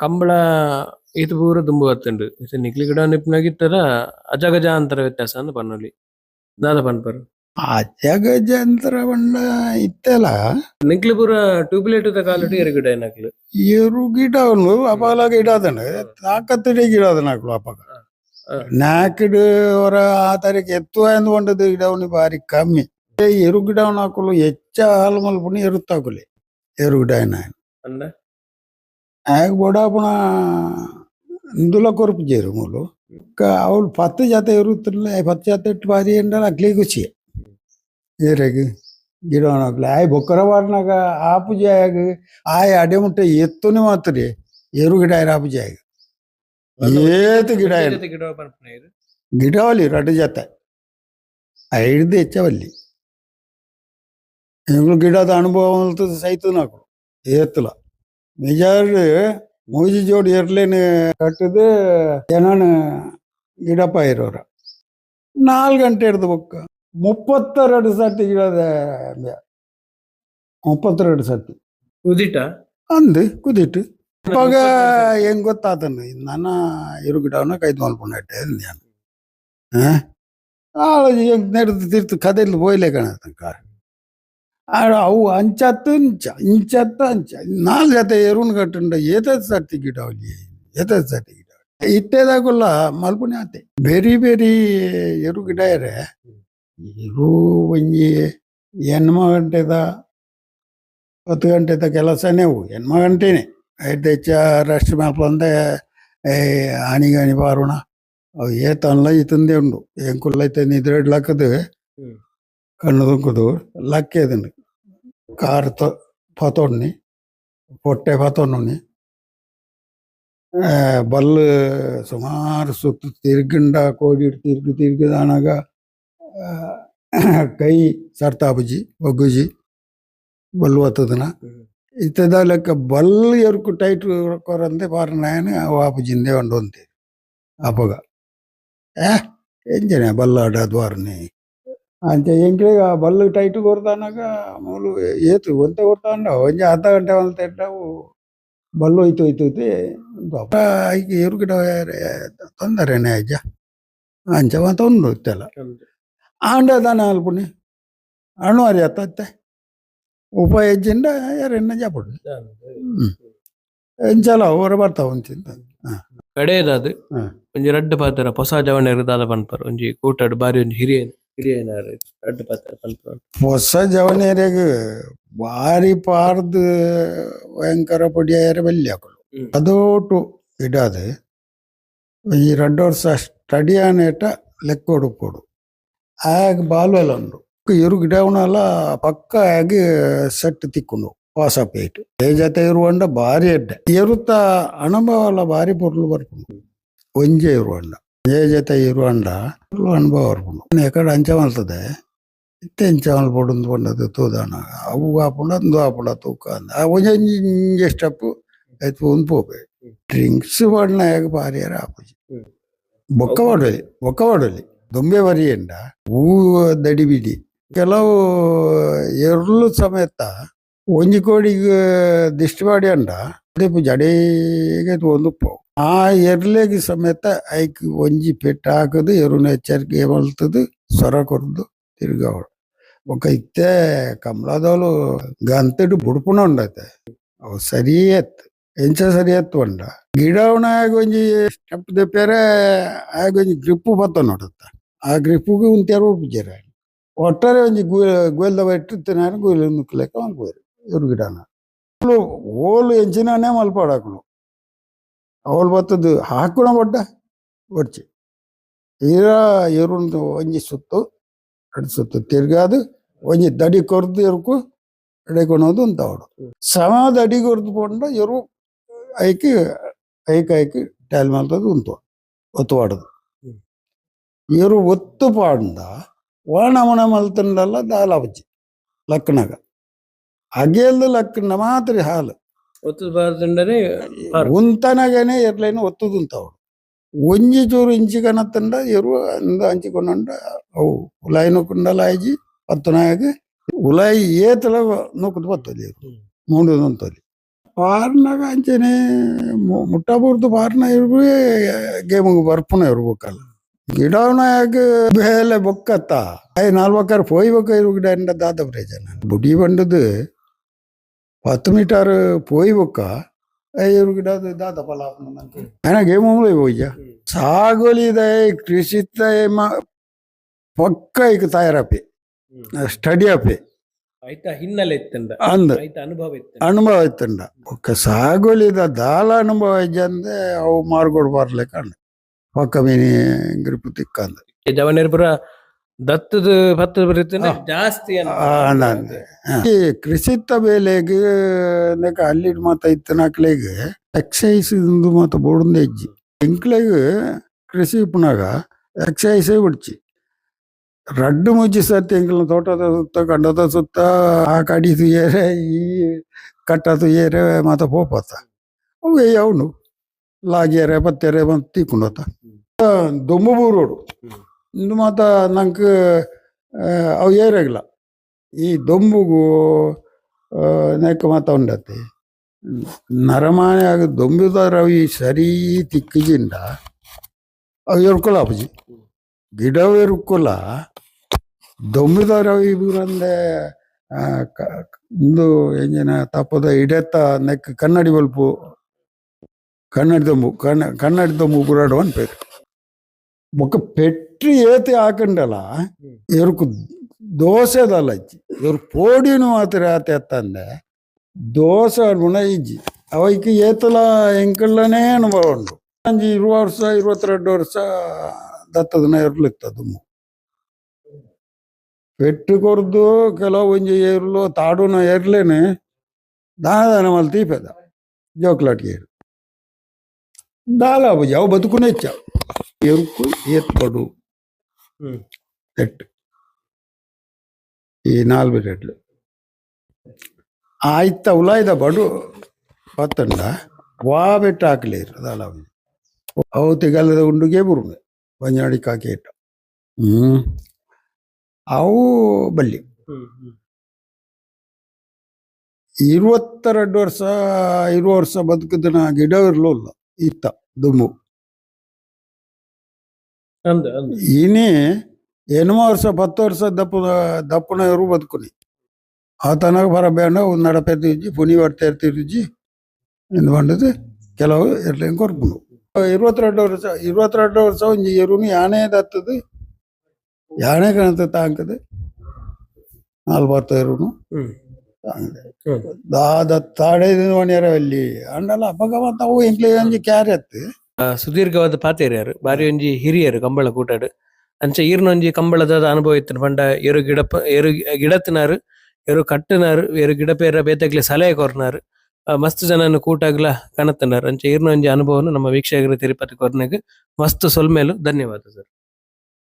ಕಂಬಳ ಈತ ಪೂರ ತುಂಬು ಬತ್ತುಂಡು ಇತ್ತೆ ನಿಕ್ಲಿ ಗಿಡ ನಿಪ್ಪುನಗಿತ್ತದ ಅಜಗಜ ಅಂತರ ವ್ಯತ್ಯಾಸ ಅಂದ್ ಪನ್ನೊಲಿ. ದಾದ ಅಜಗಜ ಅಂತರ ಬಣ್ಣ ಇತ್ತಲ್ಲ? ನಿಕ್ಲಿ ಪೂರ ಟ್ಯೂಬ್ಲೈಟ್ ಕಾಲಟಿ ಎರು ಗಿಡ ಏನಕ್ಲು? ಎರು ಗಿಡ ಅವನು ಅಪಗಲ ಗಿಡ ಅದನ್ನು ತಾಕತ್ತಿಡೆ ಗಿಡ ಅದನ್ನ ಹಾಕಲು ಅಪಗ. ನಾಕಿಡು ಅವರ ಆ ತಾರೀಕು ಎತ್ತುವ ಅಂದ್ಕೊಂಡದ್ದು ಗಿಡ ಅವನು ಬಾರಿ ಕಮ್ಮಿ. ಎರು ಗಿಡವನ್ನು ಹಾಕಲು ಹೆಚ್ಚ ಹಾಲು ಮಲ್ಪುಣಿ ಎರುತ್ತಾಕಲಿ ಎರು ಗಿಡ ಏನ. ಅಂದ? ಆಗ ಬೊಡಾಪುಣ ಇಂದುಲ ಕೊರಪು ಜೇರು ಮೂಲು ಅವಳು ಪತ್ತು ಜಾತ ಇರುತ್ತಿಲ್ಲ ಪತ್ತು ಜಾತ ಇಟ್ಟು ಬಾರಿ ಎಂಡಲ್ಲ ಅಕ್ಲಿ ಖುಷಿ ಏರೆಗ್ ಗಿಡ ಹಾಕ್ಲಿ ಆಯ್ ಬೊಕ್ಕರ ಬಾರ್ನಾಗ ಆಪು ಜಾಗ ಆಯ್ ಅಡೆ ಮುಟ್ಟೆ ಎತ್ತುನೆ ಮಾತ್ರ ಎರು ಗಿಡ ಇರ ಆಪು ಜಾಗ ಏತ್ ಗಿಡ ಏನು ಜೊತೆ ಗಿಡ ಪನ್ಪುನ ಇದು ಗಿಡವಲ್ಲಿ ರಡ್ಡು ಜೊತೆ ಐದು ಹೆಚ್ಚವಲ್ಲಿ ಎಂಗಳು ಗಿಡದ ಅನುಭವ ಅಂತದ್ದು ಸೈತು ನಾಕು ಏತ್ತಲ ನಿಜಾರ್ ಮೂಜಿ ಜೋಡಿ ಎರ್ಲೇನು ಕಟ್ಟದು ಜನನ ಗಿಡಪ್ಪ ಇರೋರ ನಾಲ್ಕು ಗಂಟೆ ಹಿಡ್ದು ಬೊಕ್ಕ ಮುಪ್ಪತ್ತೆರಡು ಸರ್ತಿ ಗಿಡದ ಬ್ಯಾ. ಮುಪ್ಪತ್ತೆರಡು ಸರ್ತಿ ಉದಿಟ ಅಂದು ಕುದಿಟ್ಟು ಇವಾಗ ಹೆಂಗ್ ಗೊತ್ತಾತನು ನನ್ನ ಇರು ಗಿಡವನ್ನ ಕೈದು ಮಲ್ಪುಂಡಟ್ಟೆ ನಾನು ಆಳು ಹೆಂಗ್ ನಡೆದು ತಿರ್ತು ಕದೆಲ್ಲಿ ಹೋಯ್ಲೆ ಕಾಣತಂಕ ಆಡ ಅವು ಅಂಚತ್ತು ಇಂಚ ಇಂಚತ್ತ ಅಂಚ. ನಾಲ್ ಜೊತೆ ಎರುಣ್ ಕಟ್ಟುಂಡ ಏತದ್ ಸರ್ತಿ ಗಿಡ ಅವಲಿ ಏತದ್ ಸರ್ತಿ ಗಿಡ ಇತ್ತೇದಾಗುಲ್ಲ ಮಲ್ಪುಣೆ ಆತೆ. ಬೇರಿ ಬೇರಿ ಎರು ಗಿಡ ಇರೆ ಇರು ಒಂಜಿ ಹೆಣ್ಮ ಗಂಟೆದ ಹತ್ತು ಗಂಟೆದ ಕೆಲಸನೇ ಅವು ಹೆಣ್ಮ ಗಂಟೆನೆ ಐದು ಹೆಚ್ಚ ರಸ್ಟ್ ಮಲ್ಪಂದೆ ಆಣಿ ಗಾಣಿ ಅವು ಏತನ್ಲ ಇತಂದೆ ಉಂಡು. ಎಂಕುಲ್ಲೈತೆ ನಿದ್ರೆ ಲಕ್ಕದು ಹ್ಮ್. ಕಣ್ಣು ದುಂಕುದು ಲಕ್ಕೇದನು ಕಾರ್ ತೊ ಪತೊಣ್ಣಿ పొట్టే పతోనుని బళ్ళు సుమారు సుత్తు తిరిగిండా కోడి తిరిగి తిరిగి దానగా ಕೈ ಸರ್ತಾಬುಜಿ ಒಗ್ಗುಜಿ ಬಲ್ಲು ಒತ್ತದನ ಇತ್ತದ ಲೆಕ್ಕ ಬಲ್ ಎರ್ಕು ಟೈಟ್ ಕೊರಂದೆ ಪಾರನಾಯನ ವಾಪುಜಿಂದೆ ಒಂಡೊಂತೆ ಅಪಗ ಏ ಎಂಜನೆ ಬಲ್ಲಾಡ ದ್ವಾರನೆ ಅಂಚೆ ಆ ಬಲ್ಲ್ ಟೈಟ್ ಕೊರ್ದಾನಾಗ ಮೂಲು ಏತು ಒಂತೆ ಕೊರ್ತಾಂಡ ಒಂಜಿ ಅರ್ಧ ಗಂಟೆ ಒಂತ ತೆಟ್ಟವು ಬಲ್ಲು ಹೋಯ್ತು ಹೋಯ್ತು ಈಗ ಎರು ಗಿಡ ತೊಂದರೆನೆ ಅಜ್ಜ ಅಂಚ ಮಾತ ಉಂಡು ಇತ್ತೆಲ್ಲ. ಆಂಡ ತಾನೆ ಅಲ್ಪುನಿ ಹಣ್ಣು ಅರಿ ಅತ್ತೆ? ಉಪ ಹೆಜ್ಜಿಂದ ಯಾರೆನ್ನ ಜಾಪುಡು ಎಂಚಲ ಹೊರ ಬರ್ತಾವ ಅಂತಿಂತ ಕಡೆಯದಾದ್ ಹ. ಒಂಜಿ ರಡ್ಡ್ ಪಾತ್ರ ಹೊಸ ಜವಣ ದಾದ ಪನ್ಪರ್ ಒಂಜಿ ಕೂಟಡ್ ಬಾರಿ ಒಂಜಿ ಹಿರಿಯ ಪಾತ್ರ ಹೊಸ ಜವನೇರಿಯಾಗ ಬಾರಿ ಪಾರ್ದು ಭಯಂಕರ ಪೊಡಿಯಾರ ಹ್ಮ್. ಅದೋಟು ಇಡಾದ. ಈ ಎರಡು ವರ್ಷ ಸ್ಟಡಿ ಆನೇಟ ಲೆಕ್ಕ ಹುಡುಕೋಡು ಆಗ ಬಾಲ್ವೆಲ್ಲ ಉಂಡು ಇರು ಗಿಡವನೆಲ್ಲ ಪಕ್ಕ ಆಗಿ ಸೆಟ್ ತಿಕ್ಕೊಂಡು ಹೊಸ ಪೇಟ್ ಏ ಜೊತೆ ಇರುವಂಡ ಭಾರಿ ಎಡ್ಡೆ. ಇರುತ್ತ ಅನುಭವ ಎಲ್ಲ ಭಾರಿ ಪೊರ್ಲು ಬರ್ಕೊಂಡು. ಒಂಜೆ ಇರುವಂಡ. ಏ ಜೊತೆ ಇರುವಂಡ ಅನುಭವ ಬರ್ಕೊಂಡು ಎಕಡೆ ಅಂಚ ಮಲ್ತದೆ ಇತ್ತೆ ಇಂಚ ಮಲ್ಪೊಡು ಪಂಡದು ತೂದಾನ. ಅವು ಆಪುಂಡ ಅಂದು ಆಪುಂಡ ತೂಕ ಅಂದ. ಆ ಒಂಜಿ ಇಂಜೆ ಸ್ಟೆಪ್ ಆಯ್ತು ಒಂದು ಪೋಪೆ ಡ್ರಿಂಕ್ಸ್ ಪಡ್ನ ಹೇಗೆ ಭಾರಿ ಆಪುಜಿ. ಬೊಕ್ಕ ಮಾಡಲಿ ಬೊಕ್ಕ ಮಾಡಲಿ ದೊಂಬೆ ಬರಿ ಎಂಡ ಹೂ ದಡಿ ಬಿಡಿ. ಕೆಲವು ಎರ್ಲು ಸಮೇತ ಒಂಜಿ ಕೋಡಿಗೆ ದಿಷ್ಟಿ ಮಾಡಿ ಅಂಡ. ಅದಕ್ಕೆ ಜಡೇಗೆ ಒಂದು ಪೋವು ಆ ಎರ್ಲೆಗೆ ಸಮೇತ ಐಕ್ ಒಂಜಿ ಪೆಟ್ಟು ಹಾಕದು ಎರುನ ಎಚ್ಚರಿಕೆ ಮಲ್ತದು ಸ್ವರ ಕೊರ್ದು ತಿರ್ಗಾವಳು ಬೊಕ್ಕ ಇತ್ತೆ ಕಮಲಾದವಳು ಗಂತಡು ಬುಡ್ಪುಣ ಉಂಡತೆ ಅವು ಸರಿ ಎತ್ ಎಂಚ ಸರಿ ಎತ್ತು ಉಂಡ ಗಿಡ ಉಣ ಒಂಜಿ ಸ್ಟೆಪ್ ದೆಪ್ಪರೆ ಆಗೊಂಜಿ ಗ್ರಿಪ್ಪು ಬತ್ತ ನೋಡುತ್ತ ಆ ಗ್ರಿಪ್ಪುಗೆ ಉಂತ್ಯಾರು ಉಪ್ಪಿಜಾರ ಒಟ್ಟಾರೆ ಒಂಜಿ ಗೋಲ್ದ ಇಟ್ಟಿರ್ತೆ ನಾನು ಗೋಲ್ ನುಕ್ಲೆಕ್ಕ ಮಲ್ಪೋರು ಇವ್ರು ಗಿಡನ ಅವ್ಳು ಓಲು ಎಂಚಿನೇ ಮಲ್ಪಾಡಾಕಳು ಅವಳು ಬತ್ತದು ಹಾಕೋಣ ಒಡ್ಡ ಒಡ್ಚಿ ಈರ ಇರುಂದು ಒಂಜಿ ಸುತ್ತು ಎರಡು ಸುತ್ತು ತಿರ್ಗಾದು ಒಂಜಿ ದಡಿ ಕೊರ್ದು ಇರ್ಕು ಎಡೆಕೊಣೋದು ಅಂತ ಅವಳು. ಸಮ ದಡಿ ಕೊರ್ದು ಪಂಡ ಎರು ಐಕಿ ಐಕ್ ಐಕಿ ಟ್ಯಾಲ್ ಮಲ್ತದು ಉಂತು ಒತ್ತು ಪಾಡದು ಇವರು ಎರು ಒತ್ತು ಪಾಂಡ ಓಣಮಣ ಮಲ್ತಂಡಲ್ಲ ದಾಲಾಪಚ್ಚಿ ಲಕ್ಕನಾಗ ಅಗೆಲ್ದು ಲಕ್ಕನ ಮಾತ್ರ ಹಾಲು. ಒತ್ತು ಬಾರ್ದಂಡನೆ ಪಾರು. ಉಂತನಗನೆ ಎರ್ಲೈನ ಅವಳು ಒಂಜಿ ಚೂರು ತಂಡ ಎರು ಅಂದ ಹಂಚಿಕೊಂಡ ಅವು ಉಲಾಯಿ ಕುಂಡ ಲಾಯಿಜಿ ಪತ್ತನಾಗ ಉಲಾಯಿ ಏತಲ ನೊಕ್ಕದು ಬತ್ತಲಿ ಹ್ಮ್. ಮೂಡುದು ಅಂತಲಿ ಪಾರ್ನಾಗ ಅಂಚನೆ ಮು- ಮುಟ್ಟ ಬುರ್ದು ಪಾರ್ನ ಇರ್ಬೇ ಗೇಮಿಗೆ ಬರ್ಪುನ ಇರ್ಬೇಕಲ್ಲ. ಗಿಡವನಾಗ ಬೇಲೆ ಬೊಕ್ಕತ್ತ. ಐ ನಾಲ್ವಕ್ಕಾರ ಪೋಯ್ಬೇಕು ಇರು ಗಿಡ ದಾದ ಪ್ರಯೋಜನ ಬುಡಿ ಬಂಡದು ಹತ್ತು ಮೀಟರ್ ಪೋಯ್ಬೇಕ ಇರು ಗಿಡ ದಾದ ಫಲ ఆయన గేమంలో పోయ్యా సాగులిదే కృషిత ಪಕ್ಕ ಈಗ ತಯಾರಪ್ಪಿ ಸ್ಟಡಿ ಅಪ್ಪಿ ಐತ ಹಿನ್ನೆಲೆ ಇತ್ತಂಡ ಅಂದ ಐತ ಅನುಭವ ಇತ್ತ ಅನುಭವ ಆಯ್ತಂಡ ಒಕ್ಕ ಸಾಗುಲಿದ ದಾಲ ಅನುಭವ ಇಜ್ಜಂದೆ ಅವು ಮಾರ್ಗೋಡ್ ಬರ್ಲಿಕ್ಕೆ ಅಂಡ ಪಕ್ಕ ಮೀನಿ ಗ್ರಿಪ್ ತಿಕ್ಕಂದ ಜವನೇರ್ ಪುರ ದತ್ತದ ಭತ್ತದ ಬರುತ್ತೆ ಜಾಸ್ತಿ. ಈ ಕೃಷಿತ್ತ ಬೇಲೆಗೆ ಅಲ್ಲಿ ಅಲ್ಲಿಡ್ ಮಾತ ಇತ್ತ ನಾಕ್ಲೆಗೆ ಎಕ್ಸೈಸ್ ಇಂದು ಮಾತ ಬೋಡುಂದೆ ಹೆಜ್ಜಿ ಇಂಕ್ಲೆಗೆ ಕೃಷಿ ಇಪ್ಪನಾಗ ಎಕ್ಸೈಸೇ ಬಿಡ್ಚಿ. ರಡ್ಡು ಮುಜ್ಜಿ ಸತ್ತಿ ಎಂಕ್ಲ ತೋಟದ ಸುತ್ತ ಕಂಡದ ಸುತ್ತ ಆ ಕಡಿ ಏರೆ ಈ ಕಟ್ಟ ಏರೆ ಮಾತ ಪೋಪತ್ತ. ಅವು ಯಾವನು? ಲಾಗಿಯರೆ ಪತ್ತೆರೆ ಬಂದು ತೀಕೊಂಡೋತ. ದೊಂಬು ರೋಡು. ಹ್ಮ್. ಮಾತ್ರ ಮಾತ ನಂಗೆ ಅವು ಏರಾಗಿಲ್ಲ ಈ ದೊಂಬುಗೂ ನೆಕ್ಕ ಮಾತ ಉಂಡತ್ತೆ. ನರಮಾನೆ ಆಗ ದೊಂಬಿದಾರ ಅವು ಈ ಸರಿ ತಿಕ್ಕಿಜಿಂದ ಅವು ಎರ್ಕೊಲ್ಲ ಅಪ್ಪಜಿ. ಗಿಡವೇ ಎರ್ಕೊಲ್ಲ ದೊಂಬಿದಾರ ಅವು ಇಬ್ಬರಂದೆ ಇಂದು ಎಂಜಿನ ತಪ್ಪದ ಇಡೆತ್ತ ನೆಕ್ ಕನ್ನಡಿ ಬಲ್ಪು, ಕನ್ನಡಿ ದೊಂಬು, ಕನ್ನ, ಕನ್ನಡಿ ದೊಂಬು ಗುರಾಡು అని ಮುಖ ಪೆಟ್ಟಿ ಏತಿ ಹಾಕಂಡಲ್ಲ ಇವ್ರಕು ದೋಸೆದಲ್ಲ ಇಜ್ಜಿ ಇವ್ರ ಪೋಡಿನೂ ಆತರ ಆತ ಎತ್ತಂದೆ ದೋಸೆ ಅಡ್ಬಣ ಇಜ್ಜಿ ಅವಕ್ಕೆ ಏತಲ ಎಂಕಳ್ಳನೇ ಅನುಭವ ಉಂಟು ಅಂಜಿ ಇರುವ ವರ್ಷ ಇರುವತ್ತೆರಡು ವರ್ಷ ದತ್ತದನ ಇರ್ಲಿಕ್ತದು ಪೆಟ್ಟು ಕೊರ್ದು ಕೆಲವು ಒಂಜಿ ಏರ್ಲು ತಾಡುನ ಏರ್ಲೇನೆ ದಾನ ದಾನ ಮಲ್ ತೀಪೆದ ಜೋಕ್ಲಾಟ್ಗೆ ಏರು ದಾಲ ಅವು ಯಾವ ಬದುಕುನೇ ಇಚ್ಛ ಏತ್ಪಡು ಹ್ಮ್. ಎಟ್ಟು ಈ ನಾಲ್ಕು ರೆಡ್ಲು ಆಯ್ತ ಉಲಾಯ್ದ ಬಡು ಪತ್ತಂಡ ವಾ ಬೆಟ್ಟ ಹಾಕ್ಲೇರು ಅದಲ್ಲ ಅವು ತೆಗಲ್ಲದ ಉಂಡುಗೆ ಬರುವೆ ಬಂಜಾಡಿ ಕಾಕಿ ಇಟ್ಟ. ಹ್ಮ್. ಅವು ಬಲ್ಲಿ. ಇರುವತ್ತೆರಡು ವರ್ಷ ಇರುವ ವರ್ಷ ಬದುಕಿದನ ಗಿಡ ಇರಲಿಲ್ಲ ಇತ್ತ ದುಮ್ಮು. ఈయనే ವರ್ಷ ಪತ್ತು ವರ್ಷ ದಪ್ಪ ದಪ್ಪನ దప్పున ಬದುಕುನಿ ಆ ತನಕ ಬರ ಬೇಡ ಒಂದು ನಡಪೆತ್ತಿಜ್ಜಿ ಪುನಿ ಹೊಡ್ತಾ ಇರ್ತಿರ್ಜಿ ಎಂದು ಬಂದದ್ದು ಕೆಲವು ಇರ್ಲಿಂಗ್ ಕೊರ್ಕೊಂಡು ಇರುವತ್ತೆರಡು ವರ್ಷ ಇರುವತ್ತೆರಡು ವರ್ಷ ಒಂಜಿ ಎರುನು ಯಾನೆ ದತ್ತದು ಯಾನೆ ಕಾಣ್ತದೆ ತಾಂಕದೆ ನಾಲ್ಬತ್ತು ಎರುನು ತಾಡೆ ಒಣಿಯರ ಅಲ್ಲಿ ಅಂಡಲ್ಲ ಅಪಗಮತ್ತ ಅವು ಇಂಕ್ಲಿ ಒಂಜಿ ಕ್ಯಾರಿ ಅತ್ತೆ ಸುದೀರ್ಘವಾದ ಪಾತೇರ್ಯಾರು ಬಾರಿ ಒಂಜಿ ಹಿರಿಯರು ಕಂಬಳ ಕೂಟಾಡು ಅಂಚ ಈರ್ನೊಂಜಿ ಕಂಬಳದ ಅನುಭವ ಇತ್ತು ಪಂಡ ಎರು ಗಿಡಪ ಎರು ಗಿಡತ್ತಿನಾರು ಎರು ಕಟ್ಟಿನಾರು ಎರು ಗಿಡಪೇರ ಬೇತಗ್ಲೆ ಸಲಹೆ ಕೊರ್ನಾರು ಆ, ಮಸ್ತ್ ಜನನು ಕೂಟಾಗ್ಲ ಕಣತನಾರು ಅಂಚ ಈರ್ನೊಂಜಿ ಅನುಭವನು ನಮ್ಮ ವೀಕ್ಷಕರು ತಿರುಪತಿ ಕೊರ್ನೆಗ್ ಮಸ್ತ್ ಸೊಲ್ಮೇಲು ಧನ್ಯವಾದ ಸರ್